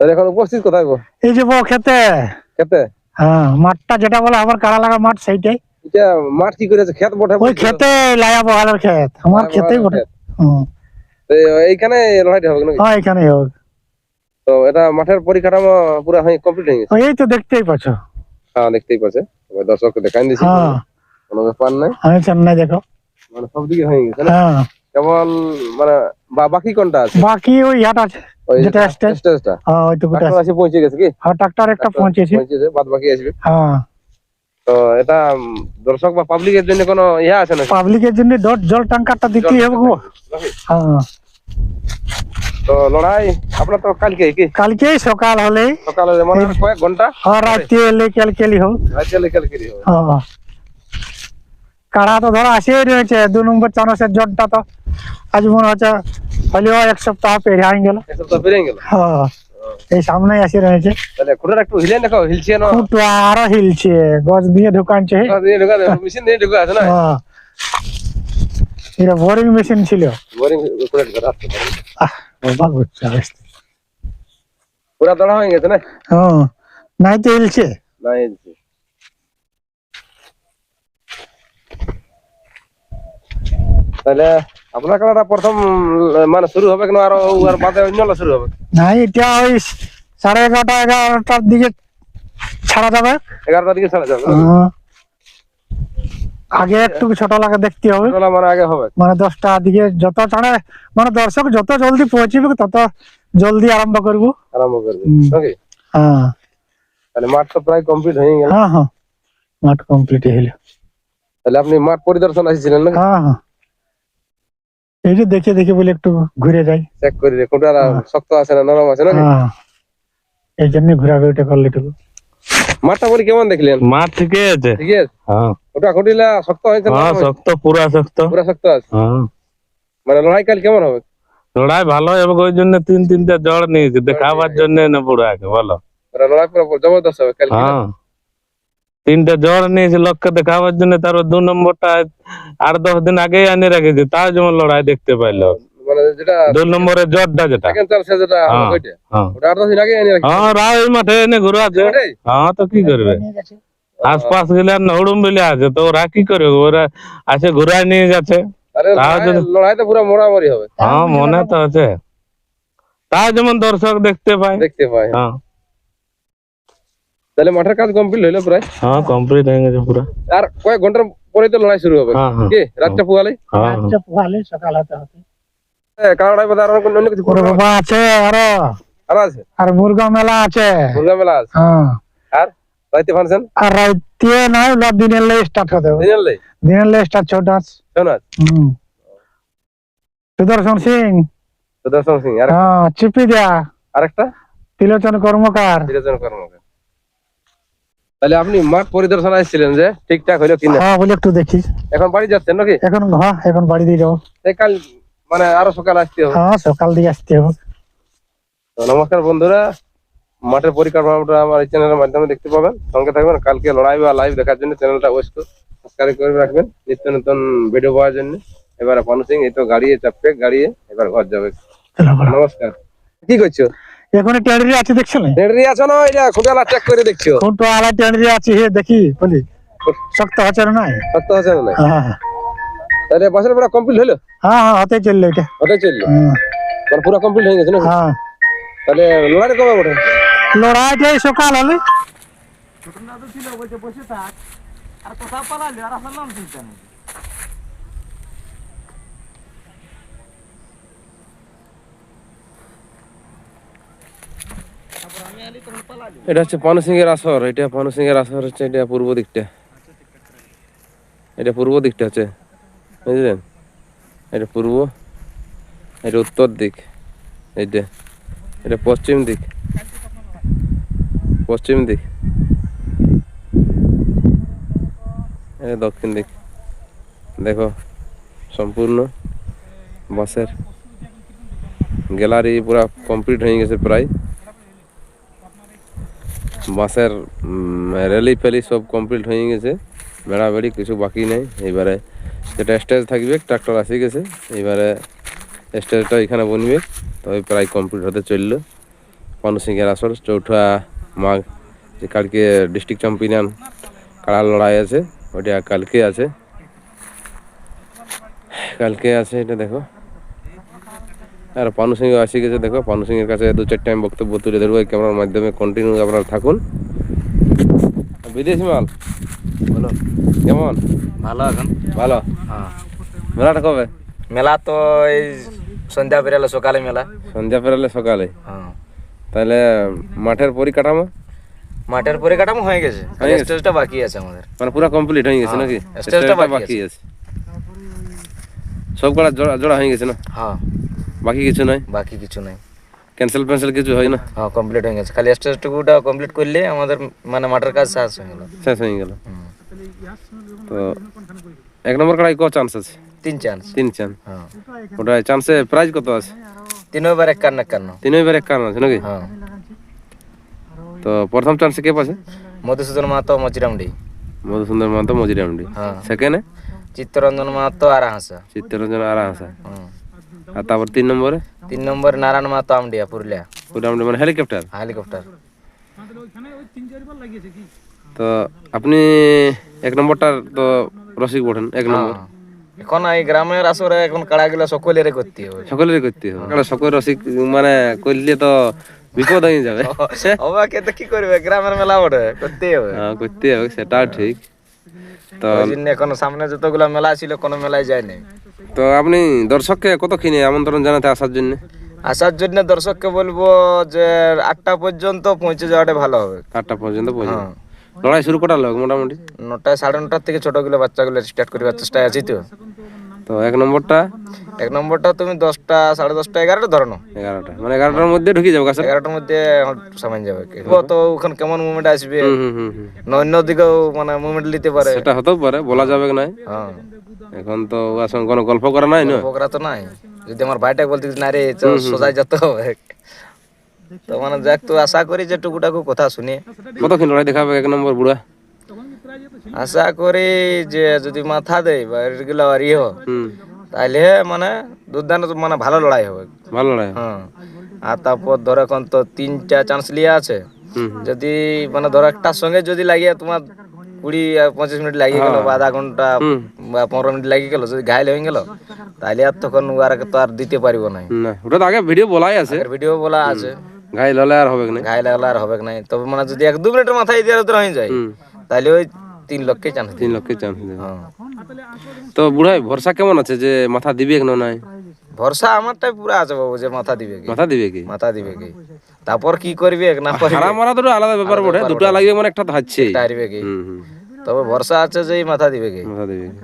তাহলে এখন উপস্থিত কোথায় গো? এই যে বউ খেতে। খেতে? হ্যাঁ মাঠটা যেটা বলে আমার কাড়া লাগা মাঠ সেইটাই। এটা মাঠ কি করেছে? খেত বটে ওই খেতে লায়া বহালের ক্ষেত আমার খেতেই বটে। এইখানে লড়াইটা হবে নাকি? হ্যাঁ হোক তো এটা মাঠের পরিকাঠামো পুরো হয়ে কমপ্লিট হয়ে গেছে? এই তো দেখতেই পাচ্ছ। হ্যাঁ দেখতেই পাচ্ছে। এবার দর্শককে দেখাই দিয়েছি হ্যাঁ। কোনো ব্যাপার নাই। আমি চেন্নাই দেখো। মানে সব দিকে হয়ে গেছে হ্যাঁ। কেবল মানে বাকি কোনটা আছে? বাকি ওই ইয়াটা আছে যেটা স্টেজ স্টেজটা হ্যাঁ ওইটুকুটা ডাক্তার আছে। পৌঁছে গেছে কি? হ্যাঁ ট্রাক্টর একটা পৌঁছেছে। পৌঁছেছে বাদ বাকি আসবে। হ্যাঁ। তো এটা দর্শক বা পাবলিকের জন্য কোনো ইয়া আছে না পাবলিকের জন্য জল জল ট্যাঙ্কারটা দিতেই হবে গো। হ্যাঁ। তো লড়াই আপনার তো কালকে কি? কালকেই সকাল হলে সকালে মানে কয়েক ঘণ্টা আর রাত্রে এলে কেলকেলি হোক। রাতে কালকে হবে হ্যাঁ। কাড়া তো ধরো আসেই রয়েছে দু নম্বর চানসের জলটা তো। আজ মনে হচ্ছে হলেও এক সপ্তাহ পেরিয়ে গেল। এক সপ্তাহ পেরিয়ে গেল? হ্যাঁ এই সামনেই আসে রয়েছে। তাহলে খুঁড়ে একটু হিলে দেখো হিলছে না আরও হিলছে গজ দিয়ে ঢুকানছে। দিয়ে ঢুকা মেশিন দিয়ে ঢুকা আছে না? হ্যাঁ। এটা বোরিং মেশিন ছিল। বোরিং করে ঢুকা রাখতে আহ বাবা বুঝছে আসতে। পুরা দড়া হয়ে গেছে না? হ্যাঁ নাই তো হিলছে না হিলছে তাহলে আপনার খেলাটা প্রথম মানে শুরু হবে কেন আরও আর বাদে অন্য শুরু হবে? নাই এটা ওই সাড়ে এগারোটা এগারোটার দিকে ছাড়া যাবে। এগারো তারিখে ছাড়া যাবে হ্যাঁ। আগে একটু ছোট লাগে দেখতে হবে। মানে আগে হবে। মানে দশটা দিকে যত ছাড়ে মানে দর্শক যত জলদি পৌঁছিবে তত জলদি আরম্ভ করব। আরম্ভ করবে। হ্যাঁ। তাহলে মাঠ তো প্রায় কমপ্লিট হয়ে গেল। হ্যাঁ হ্যাঁ। মাঠ কমপ্লিট হইল তাহলে আপনি মাঠ পরিদর্শন আসছিলেন নাকি? হ্যাঁ হ্যাঁ। এই যে দেখে দেখে বলে একটু ঘুরে যাই। চেক করে রে কোনটা শক্ত আছে না নরম আছে নাকি? হ্যাঁ। এই জন্য ঘোরাবে ওটা করলে একটু। মাঠটা বলি কেমন দেখলেন? মাঠ ঠিকই আছে। ঠিক আছে? হ্যাঁ। ওটা খুঁটিলা শক্ত হয়েছে না হ্যাঁ শক্ত পুরা শক্ত। পুরা শক্ত আছে? হ্যাঁ। মানে লড়াই কাল কেমন হবে? লড়াই ভালো হবে ওই জন্য তিন তিনটা জড় নিয়েছে। দেখাবার জন্য না পুরাকে বলো ওরা লড়াই পুরো জবরদস্ত হবে কাল হ্যাঁ। তিনটা জ্বর নিয়েছে লোককে দেখাবার জন্য তার দু নম্বরটা আট দশ দিন আগেই আনে রেখেছে তাও যেমন লড়াই দেখতে পাইলো। মানে যেটা দু জ্বরটা যেটা। হ্যাঁ। হ্যাঁ। হ্যাঁ মাঠে এনে ঘুরে আছে। হ্যাঁ তো কি করবে? আশপাশ গেলে আর নড়ুম বিলে আছে তো ওরা কি করবে? ওরা আসে ঘুরায় নিয়ে যাচ্ছে। আরে তো পুরো মোড়ামড়ি হবে। হ্যাঁ মনে তো আছে। তাও যেমন দর্শক দেখতে পায়। দেখতে পাই হ্যাঁ। তাহলে মাঠের কাজ কমপ্লিট হইল প্রায় হ্যাঁ কমপ্লিট হয়ে গেছে পুরো। আর কয়েক ঘণ্টার পরে তো লড়াই শুরু হবে। হ্যাঁ হ্যাঁ। কি? রাতটা পুয়ালে হ্যাঁ আচ্ছা পোহালে সকাল হতে। হতে কারণ আর অন্য কিছু করবে? বাবা আছে আরও। আর আছে? আর মুরগা মেলা আছে। দুর্গা মেলা আছে? হ্যাঁ। আর? রাইতে ফাংশন? আর রাইতে নাই ওলা দিনের লে স্টার্ট হবে। দিনের লাই দিনের লে স্টার্ট ছটা শোনা হুম। সুদর্শন সিং। সুদর্শন সিং আর হ্যাঁ চিপি দেয়া। আরেকটা? তিলোচন কর্মকার। বিরোচন কর্মকার। তাহলে আপনি মাঠ পরিদর্শন আসছিলেন যে ঠিকঠাক হইল কিনা? হ্যাঁ বলে একটু দেখি। এখন বাড়ি যাচ্ছেন নাকি? এখন হ্যাঁ এখন বাড়ি দিয়ে যাব। কাল মানে আরও সকাল আসতে হবে। হ্যাঁ সকাল দিকে আসতে হবে। তো নমস্কার বন্ধুরা। মাঠের পরিকল্পনাটা আমার এই চ্যানেলের মাধ্যমে দেখতে পাবেন। সঙ্গে থাকবেন। কালকে লড়াই বা লাইভ দেখার জন্য চ্যানেলটা ওয়েস্ট সাবস্ক্রাইব করে রাখবেন। নিত্য নতুন ভিডিও পাওয়ার জন্য। এবারে পানু সিং এই তো গাড়িয়ে চাপবে গাড়িয়ে এবার ঘর যাবে। নমস্কার। কি করছ? এখন টেন্ডারি আছে দেখছ না? রেডি আছো না? এটা খুঁটালা চেক করে দেখছ? কোনটা আলা টেন্ডারি আছে হে দেখি বলি। শক্ত হচ্ছে না নাই? সত্য আছে না নাই? হ্যাঁ হ্যাঁ। তাহলে বাসের পড়া কমপ্লিট হলো? হ্যাঁ হ্যাঁ হতে চলল এটা। ওটাই চলল? হুম, মানে পুরো কমপ্লিট হয়ে গেছে না হ্যাঁ। তাহলে লড়াই কবে ওঠে লড়াইটাই সকাল হলে। এটা হচ্ছে পানু সিং এর আসর এটা পানু সিং এর আসর হচ্ছে এটা পূর্ব দিকটা। এটা পূর্ব দিকটা হচ্ছে, বুঝলেন? এটা পূর্ব, এটা উত্তর দিক এইটা এটা পশ্চিম দিক পশ্চিম দিক এটা দক্ষিণ দিক, দেখো, সম্পূর্ণ বাসের গ্যালারি পুরা কমপ্লিট হয়ে গেছে প্রায়। উম, রেলি ফেলি সব কমপ্লিট হয়ে গেছে। বেড়াবেড়ি কিছু বাকি নেই। এবারে যেটা স্টেজ থাকবে ট্রাক্টর আসে গেছে। এবারে স্টেজটা এখানে বনবে। তবে প্রায় কমপ্লিট হতে চলল। পানু সিং এর আসর চৌঠা মাঘ যে কালকে ডিস্ট্রিক্ট চ্যাম্পিয়ন কাড়ার লড়াই আছে ওটা কালকে আছে। কালকে আছে এটা দেখো। আর পানু সিং আসি গেছে দেখো পানু সিং এর কাছে দু চারটে আমি বক্তব্য তুলে ধরবো এই ক্যামেরার মাধ্যমে। কন্টিনিউ আপনারা থাকুন। বিদেশি মাল? বলো। কেমন? ভালো এখন। ভালো? হ্যাঁ। মেলাটা কবে? মেলা তো এই সন্ধ্যা বেরোলো সকালে মেলা। সন্ধ্যা ফেরালে সকালে? হ্যাঁ। তাহলে মাঠের পরিকাঠামো? মাঠের পরিকাঠামো হয়ে গেছে। স্টেজটা বাকি আছে আমাদের। মানে পুরো কমপ্লিট হয়ে গেছে হ্যাঁ, নাকি? স্টেজটা বাকি আছে। সব কটা জোড়া জোড়া হয়ে গেছে না? হ্যাঁ। বাকি কিছু নাই? বাকি কিছু নাই। ক্যান্সেল ফ্যান্সেল কিছু হয় না? হ্যাঁ কমপ্লিট হয়ে গেছে। খালি স্টেজটুকুটা কমপ্লিট করলে আমাদের মানে মাঠের কাজ শেষ হয়ে গেল। শেষ হয়ে গেল। তো এক নম্বর কড়াই ক চান্স আছে? তিন চান্স তিন চান্স হ্যাঁ। ওটা চান্সে প্রাইজ কত আছে? তিনও বার একান্ন একান্ন। তিনই বার এক কারণ আছে নাকি? হ্যাঁ। তো প্রথম চান্সে কে পাচ্ছে? মধুসূদন মাহাতো মচিরামডি মধুসুন্দর মাহাতো মজিরামডি হ্যাঁ। সেকেন্ডে চিত্তরঞ্জন মাহাতো আর হাসা চিত্তরঞ্জন আর হাসা হুম। আর তারপর তিন নম্বরে? তিন নম্বর নারায়ণ মাহাতো আমডিয়া পুরুলিয়া। মোটামুটি মানে হেলিকপ্টার? হেলিকপ্টার। তো আপনি এক নম্বরটার তো রসিক বটেন এক নম্বর। হ্যাঁ। এখন এই গ্রামের আসরে এখন কাড়াগুলো সকলের করতে হবে। সকলেরই করতে হবে। কারণ সকল রসিক মানে করলে তো বিপদ হয়ে যাবে। অবাকে তো কি করবে? গ্রামের মেলা বটে করতেই হবে। হ্যাঁ, করতে হবে সেটা ঠিক। তো এখন সামনে যতগুলো মেলা ছিল কোনো মেলায় যায় নাই তো আপনি দর্শককে কত কিনে আমন্ত্রণ জানাতে আসার জন্য? আসার জন্য দর্শককে বলব যে আটটা পর্যন্ত পৌঁছে যাওয়াটা ভালো হবে। আটটা পর্যন্ত পৌঁছে হ্যাঁ। লড়াই শুরু করার লোক মোটামুটি? নটায় সাড়ে নটার থেকে ছোটগুলো বাচ্চাগুলো স্টার্ট করবার চেষ্টায় আছি তো। তো এক নম্বরটা? এক নম্বরটা তুমি দশটা সাড়ে দশটা এগারোটা ধরো এগারোটা। মানে এগারোটার মধ্যে ঢুকে যাব কাছে? এগারোটার মধ্যে সামান যাবে। তো ওখানে কেমন মুভমেন্ট আসবে। না অন্য দিকেও মানে মুভমেন্ট নিতে পারে। সেটা হতেও পারে বলা যাবে নাই? হ্যাঁ। এখন তো ওর সঙ্গে কোনো গল্প করা নাই না? পোকরা তো নাই। যদি আমার ভাইটা বলতে না রে সোজাই যেতে হবে। তো মানে যাক তো আশা করি যে টুকুটাকু কথা শুনি। কতক্ষণ লড়াই দেখাবে এক নম্বর বুড়া? আশা করি যে যদি মাথা দেয় বা এগুলো আর ইয়ে তাহলে মানে দুর্দান্ত মানে ভালো লড়াই হবে। ভালো লড়াই হ্যাঁ। আর তারপর ধরো এখন তো তিনটা চান্স লিয়ে আছে। যদি মানে ধরো একটার সঙ্গে যদি লাগিয়ে তোমার কুড়ি পঁচিশ মিনিট লাগিয়ে গেল বা আধা ঘণ্টা বা পনেরো মিনিট লাগিয়ে গেল যদি ঘায়ল হয়ে গেল তাহলে আর তখন আর তো আর দিতে পারিব না। ওটা তো আগে ভিডিও বলাই আছে। ভিডিও বলা আছে। ঘাইল হলে আর হবে না। ঘায়ল হলে আর হবে না। তবে মানে যদি এক দু মিনিটের মাথায় দিয়ে উত্তর হয়ে যায়। তাহলে ওই তিন লক্ষে চান্স তিন লক্ষে চান্স দেবে হ্যাঁ। তো বুড়াই ভরসা কেমন আছে যে মাথা দিবে না নাই? ভরসা আমারটাই পুরো আছে বাবু যে মাথা দিবে কি? মাথা দিবে কি? মাথা দিবে কি? তারপর কি করবে না পারি হারা মারা দুটো আলাদা ব্যাপার বটে দুটো লাগবে মানে একটা থাকছে হাচ্ছে হারবে কি? তবে ভরসা আছে যে এই মাথা দিবে কি? মাথা দিবে কি?